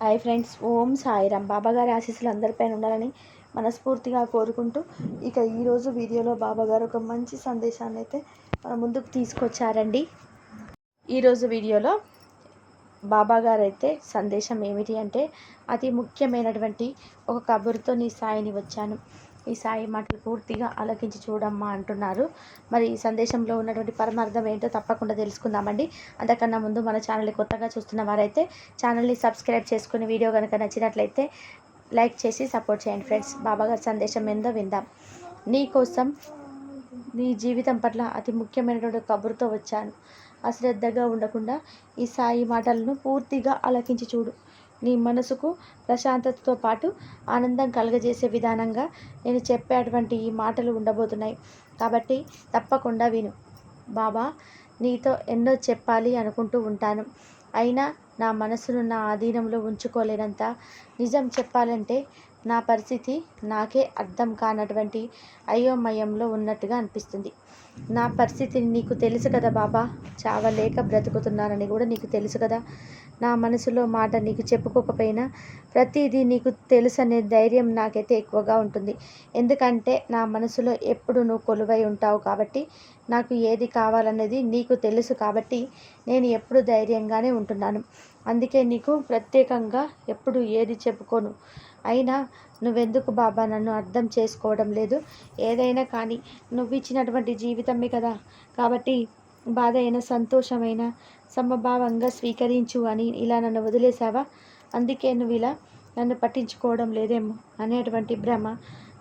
Hi friends ఓం సాయిరామ్. బాబాగారి ఆశీస్సులు అందరిపైన ఉండాలని మనస్ఫూర్తిగా కోరుకుంటూ ఇక ఈరోజు వీడియోలో బాబాగారు ఒక మంచి సందేశాన్ని అయితే మన ముందుకు తీసుకొచ్చారండి. ఈరోజు వీడియోలో బాబాగారు అయితే సందేశం ఏమిటి అంటే అతి ముఖ్యమైనటువంటి ఒక కబురుతో నీ సాయిని వచ్చాను. ఈ సాయి మాటలు పూర్తిగా ఆలోకించి చూడమ్మా అంటున్నారు. మరి ఈ సందేశంలో ఉన్నటువంటి పరమార్థం ఏంటో తప్పకుండా తెలుసుకుందామండి. అంతకన్నా ముందు మన ఛానల్ని కొత్తగా చూస్తున్న వారైతే ఛానల్ని సబ్స్క్రైబ్ చేసుకుని వీడియో కనుక నచ్చినట్లయితే లైక్ చేసి సపోర్ట్ చేయండి ఫ్రెండ్స్. బాబాగారి సందేశం ఏందో విందాం. నీ కోసం నీ జీవితం పట్ల అతి ముఖ్యమైనటువంటి కబురుతో వచ్చాను. అశ్రద్ధగా ఉండకుండా ఈ సాయి మాటలను పూర్తిగా ఆలకించి చూడు. నీ మనసుకు ప్రశాంతతతో పాటు ఆనందం కలగజేసే విధానంగా నేను చెప్పేటువంటి ఈ మాటలు ఉండబోతున్నాయి. కాబట్టి తప్పకుండా విను. బాబా నీతో ఎన్నో చెప్పాలి అనుకుంటూ ఉంటాను. అయినా నా మనసును నా ఆధీనంలో ఉంచుకోలేనంత నిజం చెప్పాలంటే నా పరిస్థితి నాకే అర్థం కానటువంటి అయోమయంలో ఉన్నట్టుగా అనిపిస్తుంది. నా పరిస్థితిని నీకు తెలుసు కదా బాబా. చావలేక బ్రతుకుతున్నానని కూడా నీకు తెలుసు కదా. నా మనసులో మాట నీకు చెప్పుకోకపోయినా ప్రతిదీ నీకు తెలుసు అనే ధైర్యం నాకైతే ఎక్కువగా ఉంటుంది. ఎందుకంటే నా మనసులో ఎప్పుడు నువ్వు కొలువై ఉంటావు కాబట్టి నాకు ఏది కావాలన్నది నీకు తెలుసు కాబట్టి నేను ఎప్పుడు ధైర్యంగానే ఉంటున్నాను. అందుకే నీకు ప్రత్యేకంగా ఎప్పుడు ఏది చెప్పుకోను. అయినా నువ్వెందుకు బాబా నన్ను అర్థం చేసుకోవడం లేదు? ఏదైనా కానీ నువ్వు ఇచ్చినటువంటి జీవితమే కదా. కాబట్టి బాధ అయినా సంతోషమైన సమభావంగా స్వీకరించు అని ఇలా నన్ను వదిలేసావా అందుకే నువ్వు ఇలా నన్ను పట్టించుకోవడం లేదేమో అనేటువంటి భ్రమ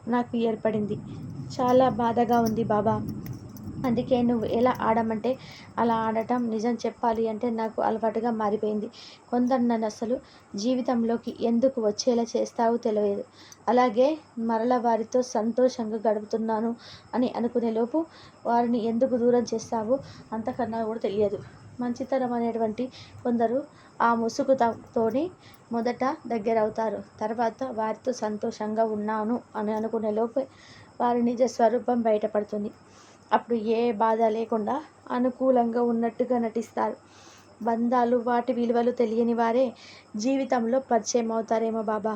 నాకు ఏర్పడింది. చాలా బాధగా ఉంది బాబా. అందుకే నువ్వు ఎలా ఆడమంటే అలా ఆడటం నిజం చెప్పాలి అంటే నాకు అలవాటుగా మారిపోయింది. కొందరు నన్ను అసలు జీవితంలోకి ఎందుకు వచ్చేలా చేస్తావో తెలియదు. అలాగే మరల వారితో సంతోషంగా గడుపుతున్నాను అని అనుకునే లోపు వారిని ఎందుకు దూరం చేస్తావో అంతకన్నా కూడా తెలియదు. మంచితనం అనేటువంటి కొందరు ఆ ముసుగుతోని మొదట దగ్గర అవుతారు తర్వాత వారితో సంతోషంగా ఉన్నాను అని అనుకునే లోపే వారి నిజ స్వరూపం బయటపడుతుంది. అప్పుడు ఏ బాధ లేకుండా అనుకూలంగా ఉన్నట్టుగా నటిస్తారు. బంధాలు వాటి విలువలు తెలియని వారే జీవితంలో పరిచయం అవుతారేమో బాబా.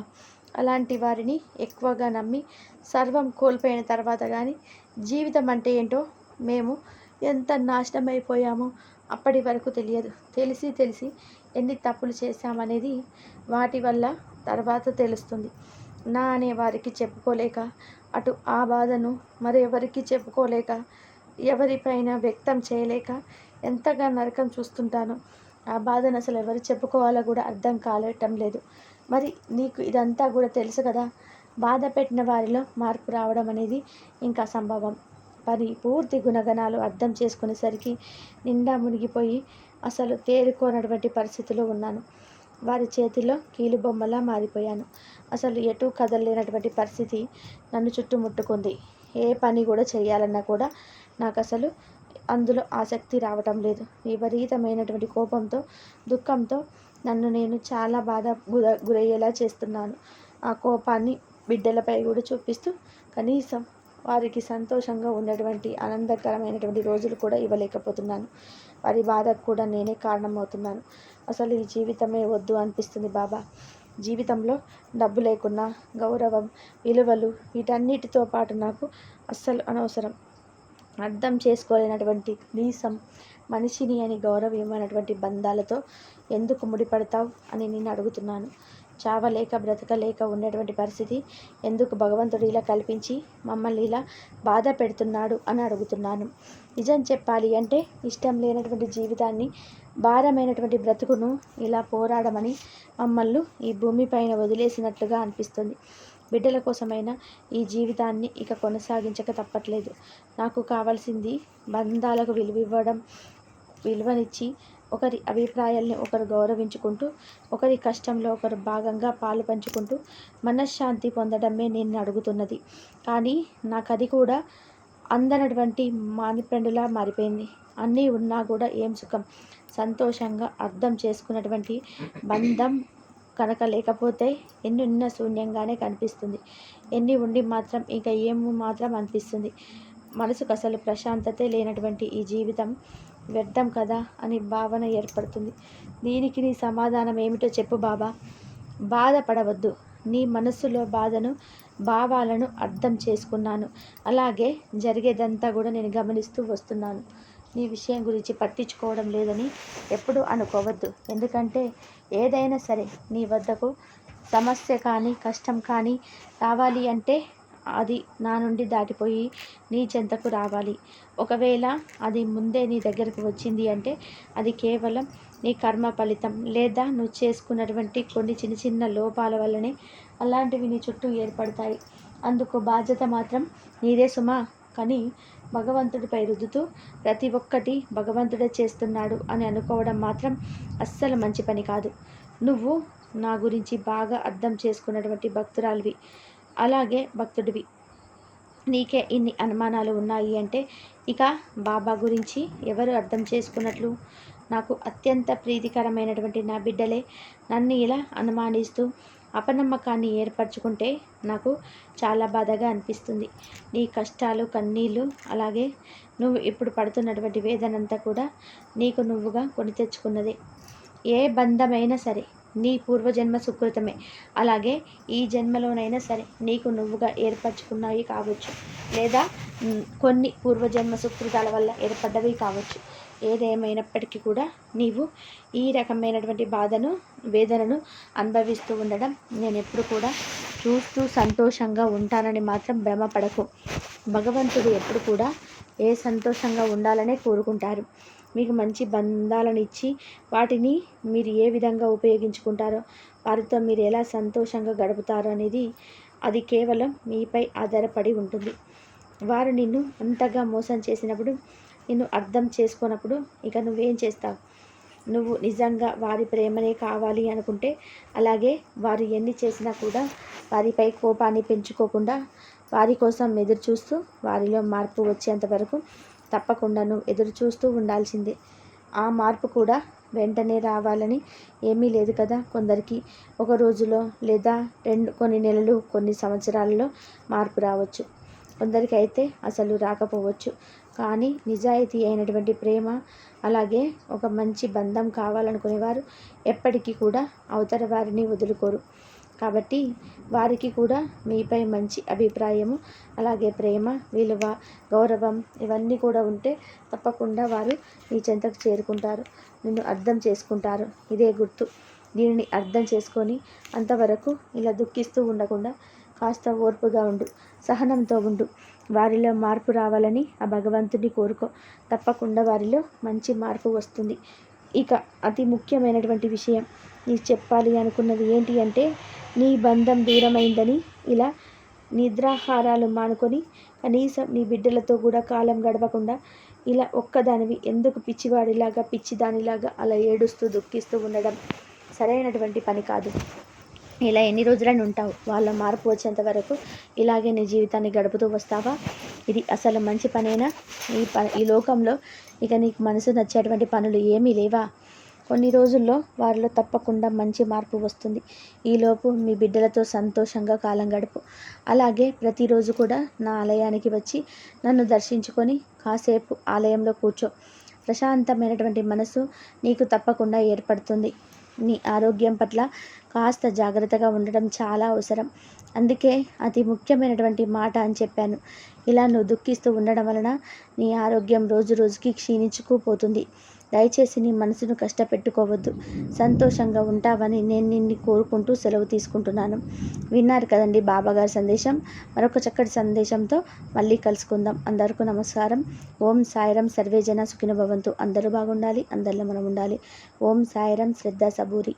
అలాంటి వారిని ఎక్కువగా నమ్మి సర్వం కోల్పోయిన తర్వాత కానీ జీవితం అంటే ఏంటో మేము ఎంత నాశనం అయిపోయామో అప్పటి వరకు తెలియదు. తెలిసి తెలిసి ఎన్ని తప్పులు చేశామనేది వాటి వల్ల తర్వాత తెలుస్తుంది. నా అనే వారికి చెప్పుకోలేక అటు ఆ బాధను మరెవరికి చెప్పుకోలేక ఎవరిపైన వ్యక్తం చేయలేక ఎంతగా నరకం చూస్తుంటాను ఆ బాధను అసలు ఎవరు చెప్పుకోవాలో కూడా అర్థం కాలటం లేదు. మరి నీకు ఇదంతా కూడా తెలుసు కదా? బాధ పెట్టిన వారిలో మార్పు రావడం అనేది ఇంకా సంభవం. పని పూర్తి గుణగణాలు అర్థం చేసుకునేసరికి నిండా మునిగిపోయి అసలు తేరుకోనటువంటి పరిస్థితిలో ఉన్నాను. వారి చేతిలో కీలుబొమ్మలా మారిపోయాను. అసలు ఎటు కదలలేనటువంటి పరిస్థితి నన్ను చుట్టుముట్టుకుంది. ఏ పని కూడా చేయాలన్నా కూడా నాకు అసలు అందులో ఆసక్తి రావటం లేదు. విపరీతమైనటువంటి కోపంతో దుఃఖంతో నన్ను నేను చాలా బాధ గురయ్యేలా చేస్తున్నాను. ఆ కోపాన్ని బిడ్డలపై కూడా చూపిస్తూ కనీసం వారికి సంతోషంగా ఉన్నటువంటి ఆనందకరమైనటువంటి రోజులు కూడా ఇవ్వలేకపోతున్నాను. వారి బాధకు కూడా నేనే కారణమవుతున్నాను. అసలు ఈ జీవితమే వద్దు అనిపిస్తుంది బాబా. జీవితంలో డబ్బు లేకున్నా గౌరవం విలువలు వీటన్నిటితో పాటు నాకు అస్సలు అనవసరం. అర్థం చేసుకోలేనటువంటి నీసం మనిషిని అని గౌరవమైనటువంటి బంధాలతో ఎందుకు ముడిపడతావు అని నేను అడుగుతున్నాను. చావలేక బ్రతకలేక ఉన్నటువంటి పరిస్థితి ఎందుకు భగవంతుడు ఇలా కల్పించి మమ్మల్ని ఇలా బాధ పెడుతున్నాడు అని అడుగుతున్నాను. నిజం చెప్పాలి అంటే ఇష్టం లేనటువంటి జీవితాన్ని భారమైనటువంటి బ్రతుకును ఇలా పోరాడమని మమ్మల్ని ఈ భూమిపైన వదిలేసినట్లుగా అనిపిస్తుంది. బిడ్డల కోసమైనా ఈ జీవితాన్ని ఇక కొనసాగించక తప్పట్లేదు. నాకు కావాల్సింది బంధాలకు విలువ ఇవ్వడం విలువనిచ్చి ఒకరి అభిప్రాయాల్ని ఒకరు గౌరవించుకుంటూ ఒకరి కష్టంలో ఒకరు భాగంగా పాలు పంచుకుంటూ మనశ్శాంతి పొందడమే నేను అడుగుతున్నది. కానీ నాకు అది కూడా అందనటువంటి మానిపెండులా మారిపోయింది. అన్నీ ఉన్నా కూడా ఏం సుఖం? సంతోషంగా అర్థం చేసుకున్నటువంటి బంధం కనుక లేకపోతే ఎన్ని ఉన్న శూన్యంగానే కనిపిస్తుంది. ఎన్ని ఉండి మాత్రం ఇంకా ఏమో మాత్రం అనిపిస్తుంది. మనసుకు అసలు ప్రశాంతతే లేనటువంటి ఈ జీవితం వ్యర్థం కదా అని భావన ఏర్పడుతుంది. దీనికి నీ సమాధానం ఏమిటో చెప్పు బాబా. బాధపడవద్దు. నీ మనస్సులో బాధను భావాలను అర్థం చేసుకున్నాను. అలాగే జరిగేదంతా కూడా నేను గమనిస్తూ వస్తున్నాను. నీ విషయం గురించి పట్టించుకోవడం లేదని ఎప్పుడూ అనుకోవద్దు. ఎందుకంటే ఏదైనా సరే నీ వద్దకు సమస్య కానీ కష్టం కానీ రావాలి అంటే అది నా నుండి దాటిపోయి నీ చెంతకు రావాలి. ఒకవేళ అది ముందే నీ దగ్గరకు వచ్చింది అంటే అది కేవలం నీ కర్మ ఫలితం లేదా నువ్వు చేసుకున్నటువంటి కొన్ని చిన్న చిన్న లోపాల వల్లనే అలాంటివి నీ చుట్టూ ఏర్పడతాయి. అందుకు బాధ్యత మాత్రం నీదే సుమా. కానీ భగవంతుడిపై రుద్దుతూ ప్రతి ఒక్కటి భగవంతుడే చేస్తున్నాడు అని అనుకోవడం మాత్రం అస్సలు మంచి పని కాదు. నువ్వు నా గురించి బాగా అర్థం చేసుకున్నటువంటి భక్తురాలివి. అలాగే భక్తుడివి. నీకే ఇన్ని అనుమానాలు ఉన్నాయి అంటే ఇక బాబా గురించి ఎవరు అర్థం చేసుకున్నట్లు? నాకు అత్యంత ప్రీతికరమైనటువంటి నా బిడ్డలే నన్ను ఇలా అనుమానిస్తూ అపనమ్మకాన్ని ఏర్పరచుకుంటే నాకు చాలా బాధగా అనిపిస్తుంది. నీ కష్టాలు కన్నీళ్ళు అలాగే నువ్వు ఇప్పుడు పడుతున్నటువంటి వేదనంతా కూడా నీకు నువ్వుగా కొని తెచ్చుకున్నదే. ఏ బంధమైనా సరే నీ పూర్వజన్మ సుకృతమే. అలాగే ఈ జన్మలోనైనా సరే నీకు నువ్వుగా ఏర్పరచుకున్నవి కావచ్చు. లేదా కొన్ని పూర్వజన్మ సుకృతాల వల్ల ఏర్పడ్డవి కావచ్చు. ఏదేమైనప్పటికీ కూడా నీవు ఈ రకమైనటువంటి బాధను వేదనను అనుభవిస్తూ ఉండడం నేను ఎప్పుడు కూడా చూస్తూ సంతోషంగా ఉంటానని మాత్రం భ్రమపడకు. భగవంతుడు ఎప్పుడు కూడా ఏ సంతోషంగా ఉండాలనే కోరుకుంటారు. మీకు మంచి బంధాలను ఇచ్చి వాటిని మీరు ఏ విధంగా ఉపయోగించుకుంటారో వారితో మీరు ఎలా సంతోషంగా గడుపుతారో అనేది అది కేవలం మీపై ఆధారపడి ఉంటుంది. వారు నిన్ను అంతగా మోసం చేసినప్పుడు నిన్ను అర్థం చేసుకున్నప్పుడు ఇక నువ్వేం చేస్తావు? నువ్వు నిజంగా వారి ప్రేమనే కావాలి అనుకుంటే అలాగే వారు ఎన్ని చేసినా కూడా వారిపై కోపాన్ని పెంచుకోకుండా వారి కోసం ఎదురు చూస్తూ వారిలో మార్పు వచ్చేంత వరకు తప్పకుండా నువ్వు ఎదురు చూస్తూ ఉండాల్సిందే. ఆ మార్పు కూడా వెంటనే రావాలని ఏమీ లేదు కదా కొందరికి. ఒక రోజులో లేదా రెండు కొన్ని నెలలు కొన్ని సంవత్సరాలలో మార్పు రావచ్చు. కొందరికి అయితే అసలు రాకపోవచ్చు. కానీ నిజాయితీ అయినటువంటి ప్రేమ అలాగే ఒక మంచి బంధం కావాలనుకునేవారు ఎప్పటికీ కూడా అవతల వారిని వదులుకోరు. కాబట్టి వారికి కూడా మీపై మంచి అభిప్రాయము అలాగే ప్రేమ విలువ గౌరవం ఇవన్నీ కూడా ఉంటే తప్పకుండా వారు మీ చెంతకు చేరుకుంటారు నిన్ను అర్థం చేసుకుంటారు. ఇదే గుర్తు. దీనిని అర్థం చేసుకొని అంతవరకు ఇలా దుఃఖిస్తూ ఉండకుండా కాస్త ఓర్పుగా ఉండు సహనంతో ఉండు. వారిలో మార్పు రావాలని ఆ భగవంతుని కోరుకో. తప్పకుండా వారిలో మంచి మార్పు వస్తుంది. ఇక అతి ముఖ్యమైనటువంటి విషయం నీ చెప్పాలి అనుకున్నది ఏంటి అంటే నీ బంధం దూరమైందని ఇలా నిద్రాహారాలు మానుకొని కనీసం నీ బిడ్డలతో కూడా కాలం గడపకుండా ఇలా ఒక్కదానివి ఎందుకు పిచ్చివాడిలాగా పిచ్చిదానిలాగా అలా ఏడుస్తూ దుఃఖిస్తూ ఉండడం సరైనటువంటి పని కాదు. ఇలా ఎన్ని రోజులని ఉంటావు? వాళ్ళ మార్పు వచ్చేంత వరకు ఇలాగే నీ జీవితాన్ని గడుపుతూ వస్తావా? ఇది అసలు మంచి పనేనా? ఈ ప ఈ లోకంలో ఇక నీకు మనసు నచ్చేటువంటి పనులు ఏమీ లేవా? కొన్ని రోజుల్లో వారిలో తప్పకుండా మంచి మార్పు వస్తుంది. ఈలోపు మీ బిడ్డలతో సంతోషంగా కాలం గడుపు. అలాగే ప్రతిరోజు కూడా నా ఆలయానికి వచ్చి నన్ను దర్శించుకొని కాసేపు ఆలయంలో కూర్చో. ప్రశాంతమైనటువంటి మనసు నీకు తప్పకుండా ఏర్పడుతుంది. నీ ఆరోగ్యం పట్ల కాస్త జాగ్రత్తగా ఉండడం చాలా అవసరం. అందుకే అతి ముఖ్యమైనటువంటి మాట అని చెప్పాను. ఇలా నువ్వు దుఃఖిస్తూ ఉండడం వలన నీ ఆరోగ్యం రోజు రోజుకి క్షీణించుకుపోతుంది. దయచేసి నీ మనసును కష్టపెట్టుకోవద్దు. సంతోషంగా ఉంటావని నేను నిన్ను కోరుకుంటూ సెలవు తీసుకుంటున్నాను. విన్నారు కదండి బాబాగారి సందేశం. మరొక చక్కటి సందేశంతో మళ్ళీ కలుసుకుందాం. అందరికీ నమస్కారం. ఓం సాయిరం. సర్వేజన సుఖిన భవంతు. అందరూ బాగుండాలి. అందరిలో మనం ఉండాలి. ఓం సాయిరం. శ్రద్ధ సబూరి.